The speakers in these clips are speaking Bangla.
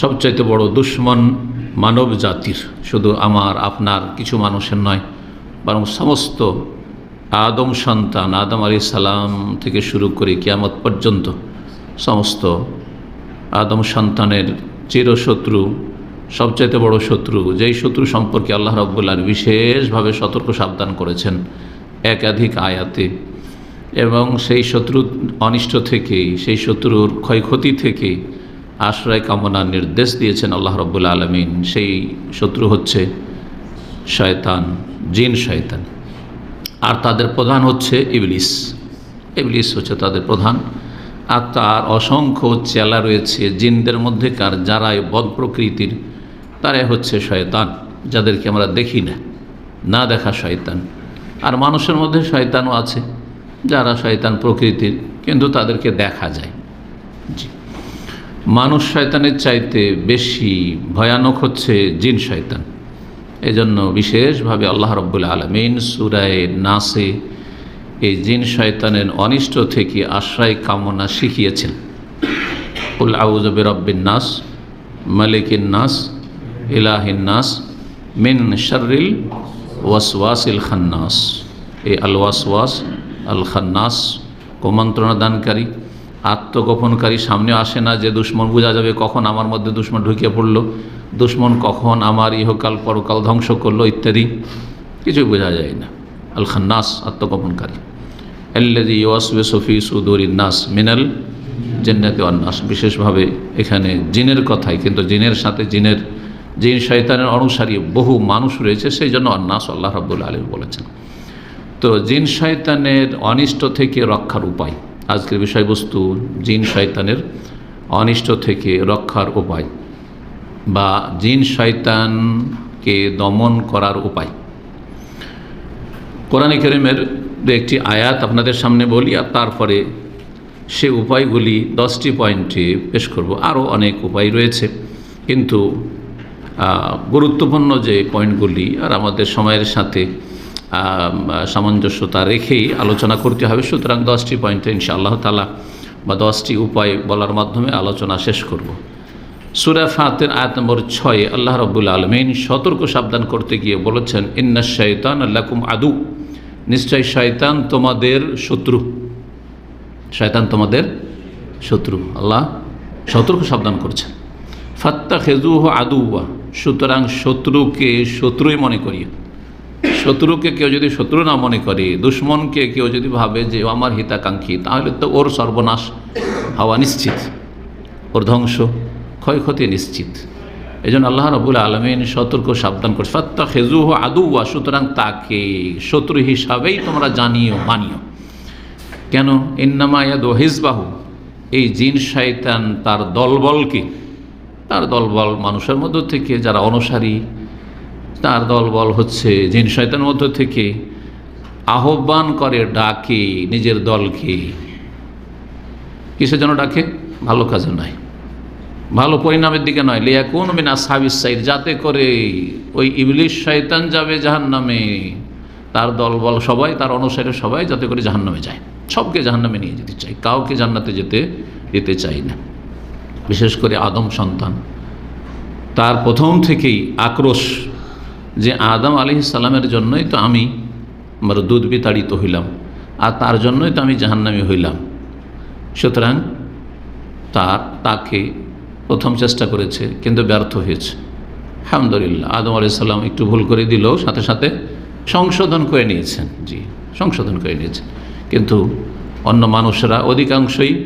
সবচাইতে বড় দুশ্মন মানব জাতির, শুধু আমার, আপনার, কিছু মানুষের নয়, বরং সমস্ত আদম সন্তান, আদম আলী সালাম থেকে শুরু করে কিয়ামত পর্যন্ত সমস্ত আদম সন্তানের চিরশত্রু, সবচাইতে বড় শত্রু, যেই শত্রু সম্পর্কে আল্লাহ রব্বুল্লাহ বিশেষভাবে সতর্ক সাবধান করেছেন একাধিক আয়াতে, এবং সেই শত্রু অনিষ্ট থেকে, সেই শত্রুর ক্ষয়ক্ষতি থেকে আশ্রয় কামনার নির্দেশ দিয়েছেন আল্লাহ রব্বুল আলমিন। সেই শত্রু হচ্ছে শয়তান, জিন শয়তান। আর তাদের প্রধান হচ্ছে ইবলিস। ইবলিস হচ্ছে তাদের প্রধান। আর তার অসংখ্য চেলা রয়েছে জিনদের মধ্যেকার, যারাই বদ প্রকৃতির, তারাই হচ্ছে শয়তান, যাদেরকে আমরা দেখি না না দেখা শয়তান। আর মানুষের মধ্যে শয়তানও আছে, যারা শয়তান প্রকৃতির, কিন্তু তাদেরকে দেখা যায়। জি। মানুষ শয়তানের চাইতে বেশি ভয়ানক হচ্ছে জিন শয়তান। এজন্য বিশেষভাবে আল্লাহ রব্বুল আলমিন সুরায় নাসে এই জিন শয়তানের অনিষ্ট থেকে আশ্রয় কামনা শিখিয়েছেন। উল আউজবে রব্বিন নাস, মালিকিন নাস, ইলাহিন নাস, মিন শর্রিল ওয়াসওয়াসিল খান্নাস। এই আল ওয়াসওয়াস আল খান্নাস কুমন্ত্রণা দানকারী আত্মগোপনকারী সামনে আসে না যে দুশ্মন বোঝা যাবে কখন আমার মধ্যে দুশ্মন ঢুকিয়ে পড়ল, দুশ্মন কখন আমার ইহকাল পরকাল ধ্বংস করল ইত্যাদি কিছু বোঝা যায় না। আল খান্নাস আত্মগোপনকারী। এল্লেদি ওয়াসবে সফি সুদুর নাস মিনাল জেন্নাতে অন্নাস বিশেষভাবে এখানে জিনের কথাই, কিন্তু জিনের সাথে জিনের, জিন শয়তানের অনুসারী বহু মানুষ রয়েছে, সেই জন্য অন্নাস আল্লাহ রাবুল আলম বলেছেন। তো জিন শয়তানের অনিষ্ট থেকে রক্ষার উপায়। আজকের বিষয়বস্তু জিন শয়তানের অনিষ্ট থেকে রক্ষার উপায় বা জিন শয়তানকে দমন করার উপায়। কোরআন করিমের একটি আয়াত আপনাদের সামনে বলি আর তারপরে সে উপায়গুলি দশটি পয়েন্টে পেশ করব। আরও অনেক উপায় রয়েছে। কিন্তু গুরুত্বপূর্ণ যে পয়েন্টগুলি আর আমাদের সময়ের সাথে সামঞ্জস্যতা রেখেই আলোচনা করতে হবে। সুতরাং দশটি পয়েন্টে ইনশা আল্লাহ তালা বা দশটি উপায় বলার মাধ্যমে আলোচনা শেষ করব। সুরা ফাতের আয়াত নম্বর ছয়ে, আল্লাহ রব্বুল আলমিন সতর্ক সাবধান করতে গিয়ে বলেছেন, ইন্না শৈতান আল্লাকুম আদু। নিশ্চয় শয়তান তোমাদের শত্রু। শয়তান তোমাদের শত্রু। আল্লাহ সতর্ক সাবধান করছেন। ফাত্তা খেজুহ আদুয়া সুতরাং শত্রুকে শত্রুই মনে করি শত্রুকে কেউ যদি শত্রু না মনে করে, দুশ্মনকে কেউ যদি ভাবে যে ও আমার হিতাকাঙ্ক্ষী, তাহলে তো ওর সর্বনাশ হওয়া নিশ্চিত, ওর ধ্বংস ক্ষয়ক্ষতি নিশ্চিত। এই জন্য আল্লাহ রবুল আলমিন সতর্ক, সাবধান করছে। ফাত্তা খেজুহ আদুয়া সুতরাং তাকে শত্রু হিসাবেই তোমরা জানিও, মানিও। কেন? ইন্নামায়াদ হিজবাহু, এই জিন শয়তান তার দলবলকে, তার দলবল মানুষের মধ্য থেকে যারা অনুসারী তার দলবল হচ্ছে জিন শয়তানের মধ্য থেকে আহ্বান করে, ডাকে নিজের দলকে। কিসের জন্য ডাকে? ভালো কাজে নয়। ভালো পরিণামের দিকে নয়। লিয়া কোন মিনা সাবিস সাইড যাতে করে ওই ইবলিশ শয়তান যাবে জাহান নামে তার দলবল সবাই, তার অনুসারে সবাই যাতে করে জাহান নামে যায়। সবকে জাহান নামে নিয়ে যেতে চাই কাউকে জান্নাতে যেতে যেতে চাই না। বিশেষ করে আদম সন্তান। তার প্রথম থেকেই আক্রোশ যে আদম আলি সালামের জন্যই তো আমি আমার দুধ বিতাড়িত হইলাম, আর তার জন্যই তো আমি জাহান্নামি হইলাম। সুতরাং তার, তাকে প্রথম চেষ্টা করেছে, কিন্তু ব্যর্থ হয়েছে। আলহামদুলিল্লাহ, আদম আলি সাল্লাম একটু ভুল করে দিলেও সাথে সাথে সংশোধন করে নিয়েছেন। জি, সংশোধন করে নিয়েছেন। কিন্তু অন্য মানুষরা অধিকাংশই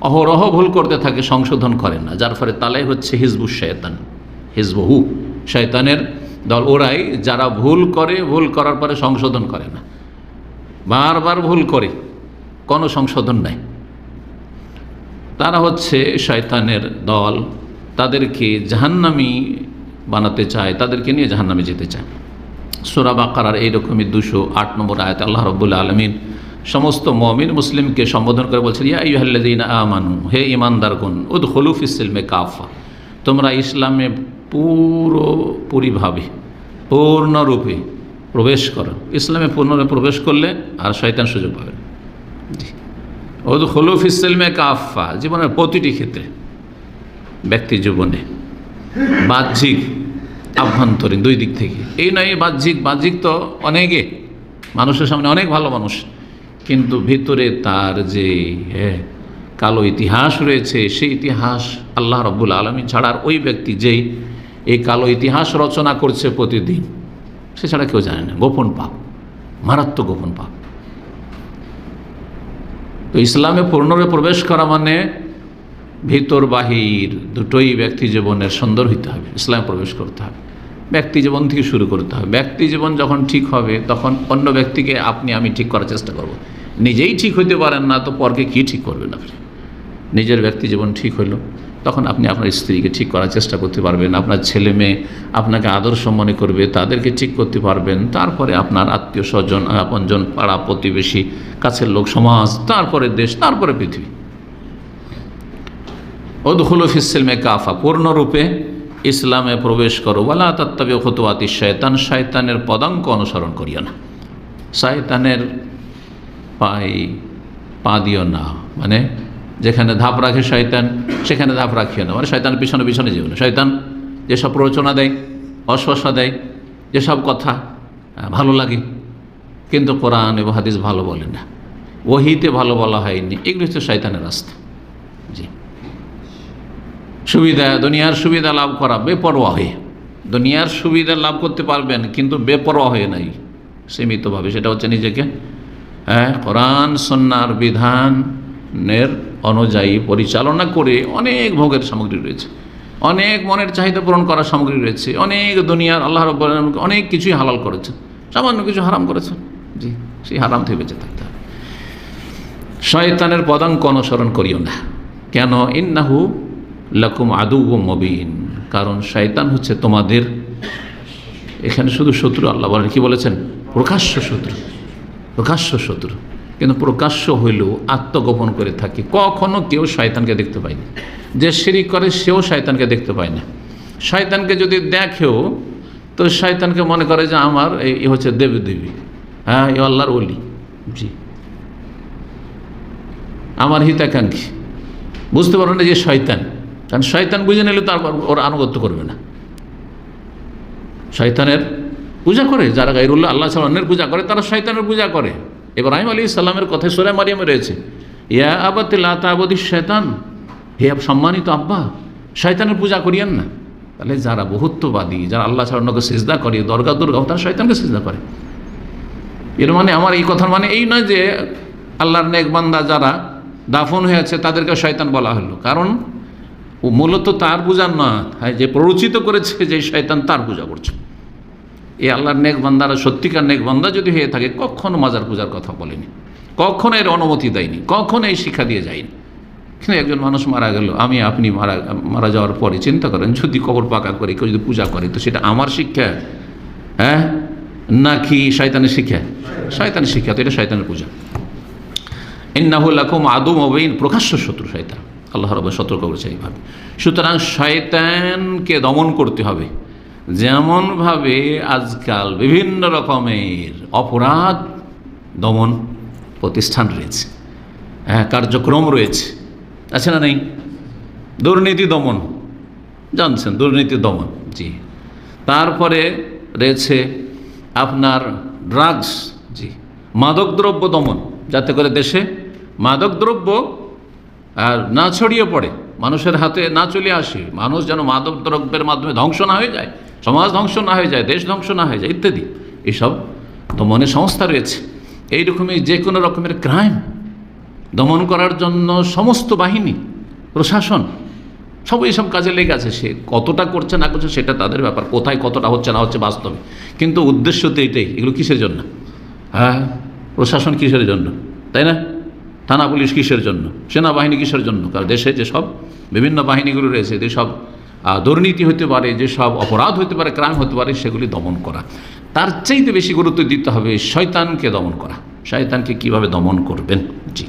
অহরহ ভুল করতে থাকে, সংশোধন করে না। যার ফলে তালাই হচ্ছে হিজবু শয়তান। হিজবহু, শয়তানের দল ওরাই, যারা ভুল করে, ভুল করার পরে সংশোধন করে না। বারবার ভুল করে, কোনো সংশোধন নাই। তারা হচ্ছে শয়তানের দল, তাদেরকে জাহান্নামি বানাতে চায়, তাদেরকে নিয়ে জাহান্নামে যেতে চায়। সোরা বাকার এইরকমই দুশো আট নম্বর আয়ত, আল্লাহ রব্বুল্লা আলমিন সমস্ত মমিন মুসলিমকে সম্বোধন করে বলছেন, ইয়া ইহাল্লাদিন আমানু, হে ইমানদার ইমানদারগুন উদ হলুফ ইসলামে কাফা। তোমরা ইসলামে পুরোপুরিভাবে পূর্ণরূপে প্রবেশ করো। ইসলামে পূর্ণরূপে প্রবেশ করলে আর শয়তান সুযোগ পাবে জি ওদ হলুফ ইসলামে কাফা জীবনের প্রতিটি ক্ষেত্রে ব্যক্তি জীবনে বাহ্যিক আভ্যন্তরীণ, দুই দিক থেকে। এই নয় বাহ্যিক বাহ্যিক তো অনেকে, মানুষের সামনে অনেক ভালো মানুষ, কিন্তু ভিতরে তার যে কালো ইতিহাস রয়েছে, সেই ইতিহাস আল্লাহ রব্বুল আলমী ছাড়ার ওই ব্যক্তি যেই এই কালো ইতিহাস রচনা করছে প্রতিদিন। সে ছাড়া কেউ জানে না। গোপন পাপ। মারাত্মক গোপন পাপ। তো ইসলামে পূর্ণরূপে প্রবেশ করা মানে ভিতর বাহির দুটোই ব্যক্তি জীবনের সুন্দর হইতে হবে। ইসলামে প্রবেশ করতে হবে। ব্যক্তি জীবন থেকে শুরু করতে হবে। ব্যক্তি জীবন যখন ঠিক হবে, তখন অন্য ব্যক্তিকে আপনি, আমি ঠিক করার চেষ্টা করব। নিজেই ঠিক হইতে পারেন না, তো পরকে কি ঠিক করবেন আপনি? নিজের ব্যক্তি জীবন ঠিক হইল। তখন আপনি আপনার স্ত্রীকে ঠিক করার চেষ্টা করতে পারবেন, আপনার ছেলে মেয়ে আপনাকে আদর্শ মনে করবে, তাদেরকে ঠিক করতে পারবেন, তারপরে আপনার আত্মীয় স্বজন, আপনজন, পাড়া প্রতিবেশী, কাছের লোক, সমাজ, তারপরে দেশ, তারপরে পৃথিবী। ওদখুল ফিসিলমে কাফা, পূর্ণরূপে ইসলামে প্রবেশ করো। বলা তত্ত্বে হতুয়াতি শয়তান, শয়তানের পদাঙ্ক অনুসরণ করিও না। শয়তানের পাই পা দিও না মানে যেখানে ধাপ রাখে শয়তান, সেখানে ধাপ রাখিও না। মানে শয়তানের পিছনে পিছনে যেও না। শয়তান যেসব প্ররোচনা দেয় অশ্বাসা দেয়, যেসব কথা ভালো লাগে, কিন্তু কোরআন এবং হাদিস ভালো বলে না। ওহিতে ভালো বলা হয়নি। এগুলো হচ্ছে শয়তানের রাস্তা। জি। সুবিধা, দুনিয়ার সুবিধা লাভ করা বেপরোয়া হয়ে। দুনিয়ার সুবিধা লাভ করতে পারবেন, কিন্তু বেপরোয়া হয়ে নাই, সীমিতভাবে। সেটা হচ্ছে নিজেকে হ্যাঁ কোরআন সন্ন্যার বিধানের অনুযায়ী পরিচালনা করে অনেক ভোগের সামগ্রী রয়েছে। অনেক মনের চাহিদা পূরণ করার সামগ্রী রয়েছে। অনেক দুনিয়ার আল্লাহ রব অনেক কিছুই হালাল করেছে সামান্য কিছু হারাম করেছে জি, সেই হারাম থেকে বেঁচে থাকতে হবে। শয়তানের পদাঙ্ক অনুসরণ করিও না। কেন? ইন্নাহু লাকুম আদু ও মবিন। কারণ শয়তান হচ্ছে তোমাদের এখানে শুধু শত্রু, আল্লাহ বলেন, কি বলেছেন? প্রকাশ্য শত্রু। প্রকাশ্য শত্রু। কিন্তু প্রকাশ্য হইলেও আত্মগোপন করে থাকে। কখনো কেউ শয়তানকে দেখতে পায়নি যে শিরিক করে, সেও শয়তানকে দেখতে পায় না। শয়তানকে যদি দেখেও, তো শয়তানকে মনে করে যে আমার এই হচ্ছে দেবী দেবী হ্যাঁ এ আল্লাহর অলি জি। আমার হিতাকাঙ্ক্ষী। বুঝতে পারো না যে শয়তান। কারণ শয়তান বুঝে নিলে তার ওর আনুগত্য করবে না। শয়তানের পূজা করে, যারা গাইরুল্লাহ, আল্লাহ সাল্লামের পূজা করে, তারা শয়তানের পূজা করে। ইব্রাহিম আলী ইসলামের কথায় সোরা মারিয়ামে রয়েছে। ইয়া আবাতিল্লা তাবদি শয়তান হে আব সম্মানিত আব্বা, শয়তানের পূজা করিয়েন না। তাহলে যারা বহুত্ববাদী, যারা আল্লাহ সাল্লামকে সিজদা করে, দরগা দুর্গা, তারা শয়তানকে সিজদা করে। এর মানে আমার এই কথার মানে এই নয় যে আল্লাহর নেকবান্দা যারা দাফন হয়েছে, তাদেরকে শয়তান বলা হলো। কারণ ও মূলত তার পূজা না হ্যাঁ যে প্ররোচিত করেছে যে শয়তান তার পূজা করছে। এই আল্লাহর নেক বান্দারা সত্যিকার নেক বান্দা যদি হয়ে থাকে, কখনো মাজার পূজার কথা বলেনি, কখনো এর অনুমতি দেয়নি, কখনো এই শিক্ষা দিয়ে যায়নি। কিন্তু একজন মানুষ মারা গেল, আমি, আপনি মারা মারা যাওয়ার পরে চিন্তা করেন, যদি কবর পাকা করে, কেউ যদি পূজা করে, তো সেটা আমার শিক্ষা? হ্যাঁ? নাকি শয়তানের শিক্ষা? শয়তানের শিক্ষা, তো এটা শয়তানের পূজা। ইন্নাহুল্লাকুম আদম অবৈন প্রকাশ্য শত্রু শয়তান। আল্লাহ রব সতর্ক করেছে এইভাবে। সুতরাং শয়তানকে দমন করতে হবে। যেমনভাবে আজকাল বিভিন্ন রকমের অপরাধ দমন প্রতিষ্ঠান রয়েছে। হ্যাঁ কার্যক্রম রয়েছে। আছে না নেই? দুর্নীতি দমন। জানছেন, দুর্নীতি দমন, জি। তারপরে রয়েছে আপনার ড্রাগস, জি। মাদকদ্রব্য দমন, যাতে করে দেশে মাদকদ্রব্য আর না ছড়িয়ে পড়ে, মানুষের হাতে না চলে আসে। মানুষ যেন মাদক দ্রব্যের মাধ্যমে ধ্বংস না হয়ে যায়। সমাজ ধ্বংস না হয়ে যায়, দেশ ধ্বংস না হয়ে যায়, ইত্যাদি। এসব দমনের সংস্থা রয়েছে। এইরকমই যে কোনো রকমের ক্রাইম দমন করার জন্য সমস্ত বাহিনী, প্রশাসন সব এইসব কাজে লেগে আছে। সে কতটা করছে না করছে সেটা তাদের ব্যাপার। কোথায় কতটা হচ্ছে না হচ্ছে বাস্তবে। কিন্তু উদ্দেশ্য তো এটাই, এগুলো কিসের জন্য? হ্যাঁ প্রশাসন কিসের জন্য? তাই না? থানা পুলিশ কিসের জন্য? সেনাবাহিনী কিসের জন্য? কারণ দেশে যেসব বিভিন্ন বাহিনীগুলো রয়েছে, যেসব দুর্নীতি হতে পারে, যেসব অপরাধ হতে পারে, ক্রাইম হতে পারে, সেগুলি দমন করা। তার চাইতে বেশি গুরুত্ব দিতে হবে শয়তানকে দমন করা। শয়তানকে কীভাবে দমন করবেন? জি।